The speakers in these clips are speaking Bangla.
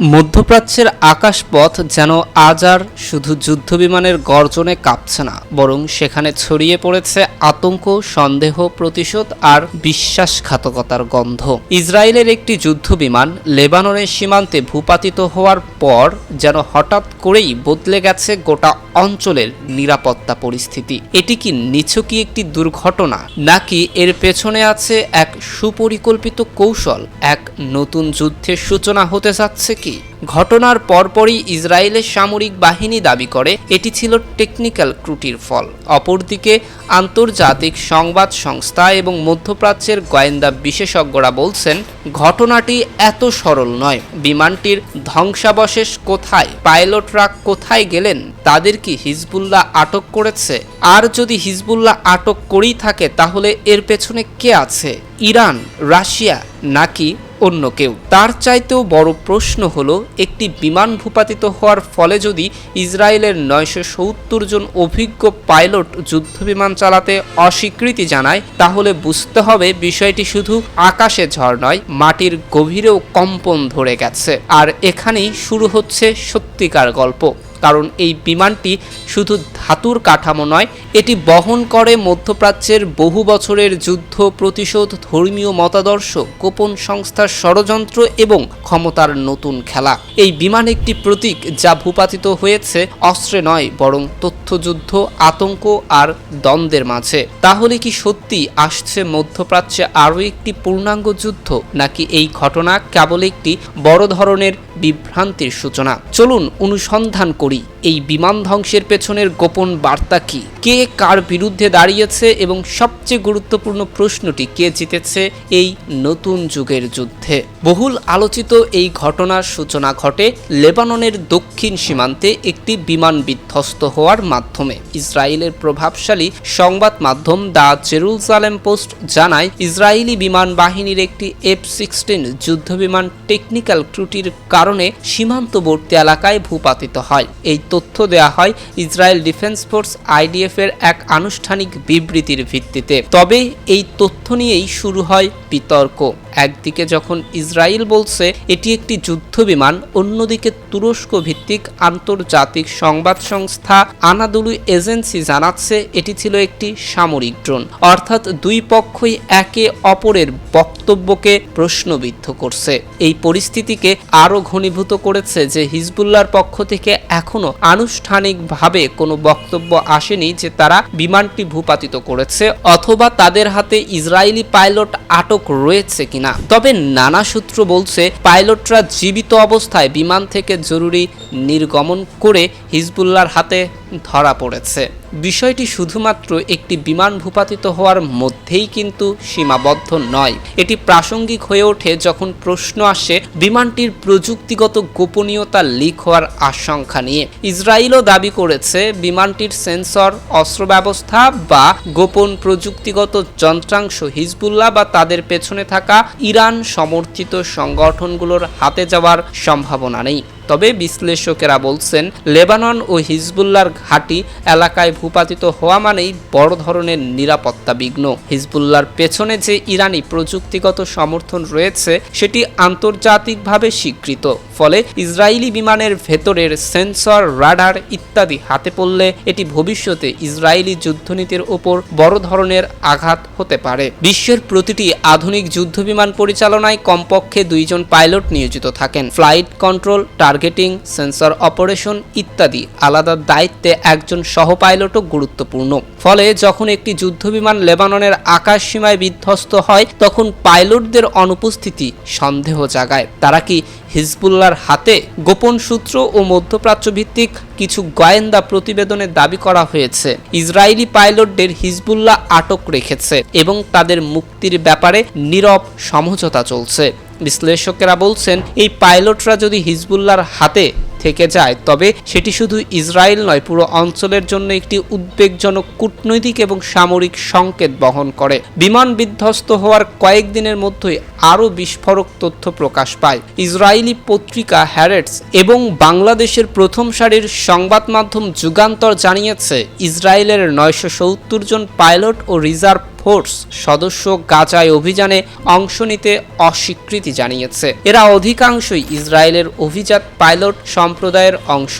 মধ্যপ্রাচ্যের আকাশপথ যেন আজ আর শুধু যুদ্ধবিমানের গর্জনে কাঁপছে না, বরং সেখানে ছড়িয়ে পড়েছে আতঙ্ক, সন্দেহ, প্রতিশোধ আর বিশ্বাসঘাতকতার গন্ধ। ইসরায়েলের একটি যুদ্ধবিমান লেবাননের সীমান্তে ভূপাতিত হওয়ার পর যেন হঠাৎ করেই বদলে গেছে গোটা অঞ্চলের নিরাপত্তা পরিস্থিতি। এটি কি নিছকই একটি দুর্ঘটনা, নাকি এর পেছনে আছে এক সুপরিকল্পিত কৌশল, এক নতুন যুদ্ধের সূচনা হতে যাচ্ছে কি? ঘটনার পরপরই ইসরায়েলের সামরিক বাহিনী দাবি করে, এটি ছিল টেকনিক্যাল ত্রুটির ফল। অপরদিকে, আন্তর্জাতিক সংবাদ সংস্থা এবং মধ্যপ্রাচ্যের গোয়েন্দা বিশেষজ্ঞরা বলছেন, ঘটনাটি এত সরল নয়। বিমানটির ধ্বংসাবশেষ কোথায়? পাইলটরা কোথায় গেলেন? তাদের কি হিজবুল্লাহ আটক করেছে? আর যদি হিজবুল্লাহ আটক করেই থাকে, তাহলে এর পেছনে কে আছে? ইরান, রাশিয়া, নাকি অন্য কেউ। তার চাইতেও বড় প্রশ্ন হলো, একটি বিমান ভূপাতিত হওয়ার ফলে যদি ইসরায়েলের নয়শো সত্তর জন অভিজ্ঞ পাইলট যুদ্ধবিমান চালাতে অস্বীকৃতি জানায়, তাহলে বুঝতে হবে বিষয়টি শুধু আকাশে ঝড় নয়, মাটির গভীরেও কম্পন ধরে গেছে। আর এখানেই শুরু হচ্ছে সত্যিকার গল্প। কারণ এই বিমানটি শুধু ধাতুর কাঠামো নয়, এটি বহন করে মধ্যপ্রাচ্যের বহু বছরের যুদ্ধ প্রতিশোধ ধর্মীয় মতাদর্শ, গোপন সংস্থার ষড়যন্ত্র এবং ক্ষমতার নতুন খেলা। এই বিমান একটি প্রতীক যা ভূপাতিত হয়েছে, অস্ত্রে নয়, বরং তথ্যযুদ্ধ, আতঙ্ক আর দ্বন্দ্বের মাঝে। তাহলে কি সত্যি আসছে মধ্যপ্রাচ্যে আরও একটি পূর্ণাঙ্গ যুদ্ধ, নাকি এই ঘটনা কেবল একটি বড় ধরনের বিভ্রান্তির সূচনা? চলুন অনুসন্ধান করি। এই বিমান ধ্বংসের পেছনের গোপন বার্তা কি? কে কার বিরুদ্ধে দাঁড়িয়েছে এবং সবচেয়ে গুরুত্বপূর্ণ প্রশ্নটি কে জিতেছে এই নতুন যুগের যুদ্ধে? বহুল আলোচিত এই ঘটনার সূচনা ঘটে লেবাননের দক্ষিণ সীমান্তে একটি বিমান বিধ্বস্ত হওয়ার মাধ্যমে। ইসরায়েলের প্রভাবশালী সংবাদ মাধ্যম দ্য জেরুজালেম পোস্ট জানায়, ইসরায়েলি বিমান বাহিনীর একটি এফ সিক্সটিন যুদ্ধবিমান টেকনিক্যাল ত্রুটির কারণে সীমান্তবর্তী এলাকায় ভূপাতিত হয়। এই তথ্য দেওয়া হয় ইসরায়েল ডিফেন্স ফোর্স আইডিএফ এর এক আনুষ্ঠানিক বিবৃতির ভিত্তিতে। তবে এই তথ্য নিয়েই শুরু হয় বিতর্ক। একদিকে যখন ইসরায়েল বলছে এটি একটি যুদ্ধ বিমান অন্যদিকে তুরস্ক ভিত্তিক আন্তর্জাতিক সংবাদ সংস্থা আনাদুলু এজেন্সি জানাচ্ছে এটি ছিল একটি সামরিক ড্রোন। অর্থাৎ দুই পক্ষই একে অপরের বক্তব্যকে প্রশ্নবিদ্ধ করছে। এই পরিস্থিতিকে আরও ঘনীভূত করেছে যে হিজবুল্লার পক্ষ থেকে এখনও আনুষ্ঠানিকভাবে কোনো বক্তব্য আসেনি যে তারা বিমানটি ভূপাতিত করেছে অথবা তাদের হাতে ইসরায়েলি পাইলট আটক রয়েছে কিনা। তবে নানা সূত্র বলছে, পাইলটরা জীবিত অবস্থায় বিমান থেকে জরুরি নির্গমন করে হিজবুল্লার হাতে ধরা পড়েছে। বিষয়টি শুধুমাত্র একটি বিমান ভূপাতিত হওয়ার মধ্যেই কিন্তু সীমাবদ্ধ নয়। এটি প্রাসঙ্গিক হয়ে ওঠে যখন প্রশ্ন আসে বিমানটির প্রযুক্তিগত গোপনীয়তা লিক হওয়ার আশঙ্কা নিয়ে। ইসরায়েলও দাবি করেছে বিমানটির সেন্সর অস্ত্র ব্যবস্থা বা গোপন প্রযুক্তিগত যন্ত্রাংশ হিজবুল্লাহ বা তাদের পেছনে থাকা ইরান সমর্থিত সংগঠনগুলোর হাতে যাওয়ার সম্ভাবনা নেই। তবে বিশ্লেষকেরা বলছেন, লেবানন ও হিজবুল্লার ঘাঁটি এলাকায় ভূপাতিত হওয়া মানেই বড় ধরনের নিরাপত্তা বিঘ্ন। হিজবুল্লার পেছনে যে ইরানি প্রযুক্তিগত সমর্থন রয়েছে, সেটি আন্তর্জাতিকভাবে স্বীকৃত। ফলে ইসরায়েলি বিমানের ভেতরের সেন্সর, রাডার ইত্যাদি হাতে পড়লে এটি ভবিষ্যতে ইসরায়েলি যুদ্ধনীতির ওপর বড় ধরনের আঘাত হতে পারে। বিশ্বের প্রতিটি আধুনিক যুদ্ধবিমান পরিচালনায় কমপক্ষে দুইজন পাইলট নিয়োজিত থাকেন। Flight control, targeting sensor operation ইত্যাদি আলাদা দায়িত্বে একজন সহ পাইলটও গুরুত্বপূর্ণ। ফলে যখন একটি যুদ্ধবিমান লেবাননের আকাশ সীমায় বিধ্বস্ত হয়, তখন পাইলটদের অনুপস্থিতি সন্দেহ জাগায়। তারা কি হিজবুল্লার হাতে গোপন সূত্র ও মধ্যপ্রাচ্য ভিত্তিক কিছু গোয়েন্দা প্রতিবেদনে দাবি করা হয়েছে? ইসরায়েলি পাইলটদের হিজবুল্লাহ আটক রেখেছে এবং তাদের মুক্তির ব্যাপারে নীরব সমঝোতা চলছে। বিশ্লেষকেরা বলছেন, এই পাইলটরা যদি হিজবুল্লাহর হাতে থেকে যায়, তবে সেটি শুধু ইসরায়েল নয়, পুরো অঞ্চলের জন্য একটি উদ্বেগজনক কূটনৈতিক এবং সামরিক সংকেত বহন করে। বিমান বিধ্বস্ত হওয়ার কয়েকদিনের মধ্যেই আরও বিস্ফোরক তথ্য প্রকাশ পায়। ইসরায়েলি পত্রিকা হ্যারেটস এবং বাংলাদেশের প্রথম সারির সংবাদ মাধ্যম যুগান্তর জানিয়েছে, ইসরায়েলের নয়শো সত্তর জন পাইলট ও রিজার্ভ ফোর্স সদস্য গাজায় অভিযানে অংশ নিতে অস্বীকৃতি জানিয়েছে। এরা অধিকাংশই ইসরায়েলের অভিজাত পাইলট সম্প্রদায়ের অংশ,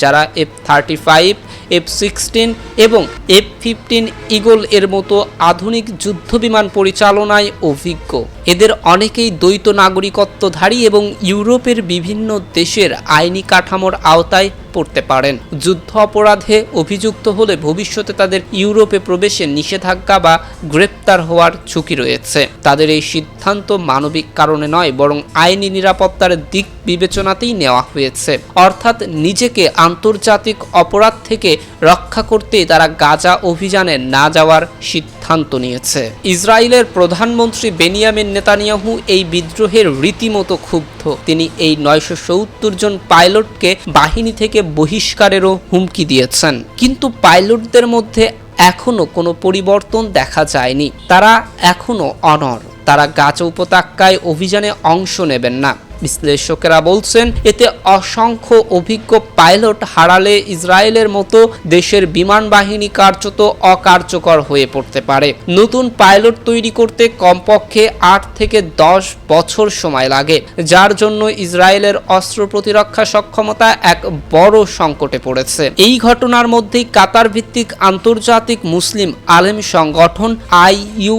যারা F thirty five F sixteen এবং এফ ফিফটিন ইগল এর মতো আধুনিক যুদ্ধ বিমান পরিচালনায় অভিজ্ঞ। এদের অনেকেই দ্বৈত নাগরিকত্বধারী এবং ইউরোপের বিভিন্ন দেশের আইনি কাঠামোর আওতায় পড়তে পারেন। যুদ্ধ অপরাধে অভিযুক্ত হলে ভবিষ্যতে তাদের ইউরোপে প্রবেশে নিষেধাজ্ঞা বা গ্রেপ্তার হওয়ার ঝুঁকি রয়েছে। তাদের এই সিদ্ধান্ত মানবিক কারণে নয়, বরং আইনি নিরাপত্তার দিক বিবেচনাতেই নেওয়া হয়েছে। অর্থাৎ নিজেকে আন্তর্জাতিক অপরাধ থেকে রক্ষা করতে তারা গাজা অভিযানে না যাওয়ার সিদ্ধান্ত নিয়েছে। ইসরায়েলের প্রধানমন্ত্রী বেনিয়ামিন নেতানিয়াহু এই বিদ্রোহের রীতিমতো ক্ষুব্ধ। তিনি এই নয়শো সত্তর জন পাইলটকে বাহিনী থেকে বহিষ্কারেরও হুমকি দিয়েছেন। কিন্তু পাইলটদের মধ্যে এখনও কোনো পরিবর্তন দেখা যায়নি। তারা এখনও অনর তারা গাছ উপত্যকায় অভিযানে অংশ নেবেন না। বিশ্লেষকেরা বলছেন, এতে অসংখ্য অভিজ্ঞ পাইলট হারালে ইসরায়েলের মতো দেশের বিমান বাহিনী কার্যত অকার্যকর হয়ে পড়তে পারে। নতুন পাইলট তৈরি করতে কমপক্ষে আট থেকে দশ বছর সময় লাগে, যার জন্য ইসরায়েলের অস্ত্র প্রতিরক্ষা সক্ষমতা এক বড় সংকটে পড়েছে। এই ঘটনার মধ্যেই কাতার ভিত্তিক আন্তর্জাতিক মুসলিম আলেম সংগঠন IU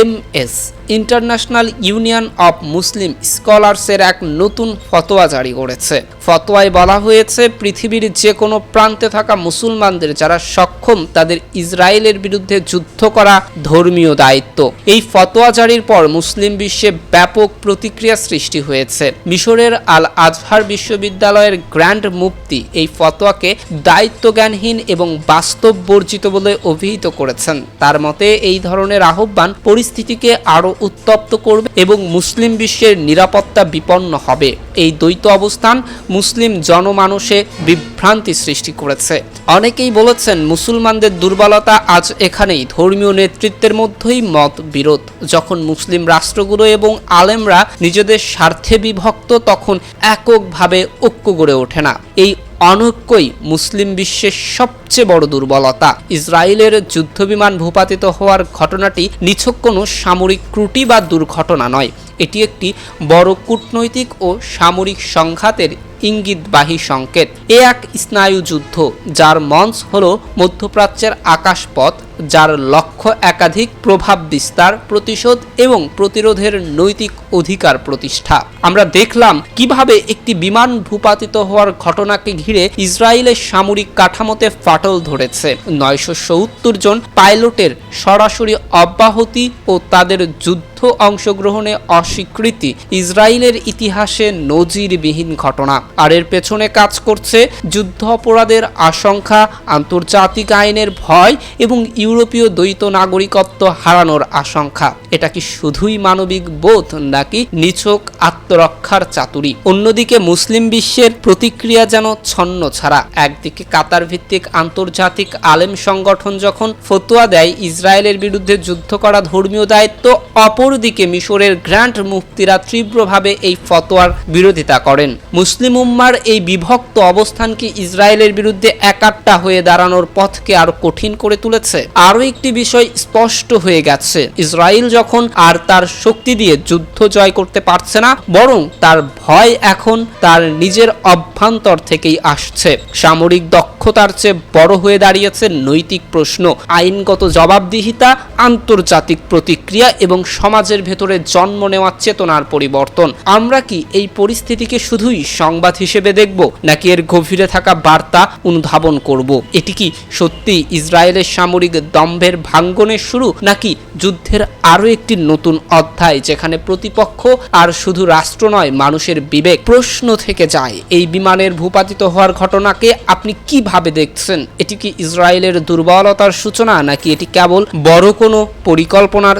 MS international union of Muslim স্কলার্সের এক নতুন ফতোয়া জারি করেছে। ফতোয়ায় বলা হয়েছে, পৃথিবীর যে কোনো প্রান্তে থাকা মুসলমানদের যারা সক্ষম, তাদের ইসরায়েলের বিরুদ্ধে যুদ্ধ করা ধর্মীয় দায়িত্ব। এই ফতোয়া জারির পর মুসলিম বিশ্বে ব্যাপক প্রতিক্রিয়া সৃষ্টি হয়েছে। মিশরের আল আজহার বিশ্ববিদ্যালয়ের গ্র্যান্ড মুফতি এই ফতোয়াকে দায়িত্বজ্ঞানহীন এবং বাস্তব বর্জিত বলে অভিহিত করেছেন। তার মতে, এই ধরনের আহ্বান পরিস্থিতিকে আরও উত্তপ্ত করবে এবং মুসলিম বিশ্বের নিরাপত্তা বিপন্ন হবে। এই দ্বৈত অবস্থান মুসলিম জনমানসে বিভ্রান্তি সৃষ্টি করেছে। অনেকেই বলেছেন মুসলমানদের দুর্বলতা আজ এখানেই, ধর্মীয় নেতৃত্বের মধ্যেই মত বিরোধ। যখন মুসলিম রাষ্ট্রগুলো এবং আলেমরা নিজেদের স্বার্থে বিভক্ত, তখন এককভাবে ঐক্য গড়ে ওঠে না। এই অনৈক্যই মুসলিম বিশ্বের সবচেয়ে বড় দুর্বলতা। ইসরায়েলের যুদ্ধবিমান ভূপাতিত হওয়ার ঘটনাটি নিছক কোনো সামরিক ত্রুটি বা দুর্ঘটনা নয়। এটি একটি বড় কূটনৈতিক ও সামরিক সংঘাতের ইঙ্গিতবাহী সংকেত। এ এক স্নায়ু যুদ্ধ যার মঞ্চ হল মধ্যপ্রাচ্যের আকাশপথ যার লক্ষ্য একাধিক প্রভাব বিস্তার, প্রতিশোধ এবং প্রতিরোধের নৈতিক অধিকার প্রতিষ্ঠা। আমরা দেখলাম কীভাবে একটি বিমান ভূপাতিত হওয়ার ঘটনাকে ঘিরে ইসরায়েলের সামরিক কাঠামোতে ফাটল ধরেছে। নয়শো সত্তর জন পাইলটের সরাসরি অব্যাহতি ও তাদের যুদ্ধ অংশগ্রহণে অস্বীকৃতি, ইসরায়েলের ইতিহাসে নজিরবিহীন ঘটনা। আর এর পেছনে কাজ করছে যুদ্ধ অপরাধের আশঙ্কা, আন্তর্জাতিক আইনের ভয় এবং ইউরোপীয় দ্বৈত নাগরিকত্ব হারানোর আশঙ্কা। এটা কি শুধুই মানবিক বোধ নাকি নিছক আত্মরক্ষার চাতুরি? অন্যদিকে মুসলিম বিশ্বের প্রতিক্রিয়া যেন ছন্ন ছাড়া। একদিকে কাতার ভিত্তিক আন্তর্জাতিক আলেম সংগঠন যখন ফতোয়া দেয়, ইসরায়েলের বিরুদ্ধে যুদ্ধ করা ধর্মীয় দায়িত্ব অপরদিকে মিশরের গ্র্যান্ড মুফতিরা তীব্রভাবে এই ফতোয়ার বিরোধিতা করেন। মুসলিম উম্মার এই বিভক্ত অবস্থান কি ইসরায়েলের বিরুদ্ধে একাট্টা হয়ে দাঁড়ানোর পথকে আরও কঠিন করে তুলেছে? আরও একটি বিষয় স্পষ্ট হয়ে গেছে। ইসরায়েল যখন আর তার শক্তি দিয়ে যুদ্ধ জয় করতে পারছে না, বরং তার ভয় এখন তার নিজের অভ্যন্তর থেকেই আসছে। সামরিক দক্ষতার চেয়ে বড় হয়ে দাঁড়িয়েছে নৈতিক প্রশ্ন, আইনগত জবাবদিহিতা, আন্তর্জাতিক প্রতিক্রিয়া এবং সমাজের ভেতরে জন্ম নেওয়া চেতনার পরিবর্তন। আমরা কি এই পরিস্থিতিকে শুধুই সংবাদ হিসেবে দেখব, নাকি এর গভীরে থাকা বার্তা অনুধাবন করব? এটি কি সত্যি ইসরায়েলের সামরিক দম্ভের ভাঙ্গনের শুরু, নাকি যুদ্ধের আরও একটি নতুন অধ্যায় যেখানে প্রতিপক্ষ আর শুধু রাষ্ট্র নয়, মানুষের বিবেক প্রশ্ন থেকে যায়? এই বিমানের ভূপাতিত হওয়ার ঘটনাকে আপনি কীভাবে দেখছেন? এটি কি ইসরায়েলের দুর্বলতার সূচনা, নাকি এটি কেবল বড় কোনো পরিকল্পনার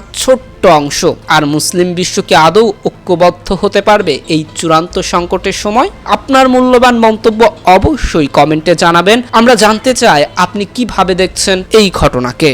ছোট্ট অংশ। আর মুসলিম বিশ্ব কি আদৌ ঐক্যবদ্ধ হতে পারবে এই চূড়ান্ত সংকটের সময়? আপনার মূল্যবান মন্তব্য অবশ্যই কমেন্টে জানাবেন। আমরা জানতে চাই, আপনি কীভাবে দেখছেন এই ঘটনাকে?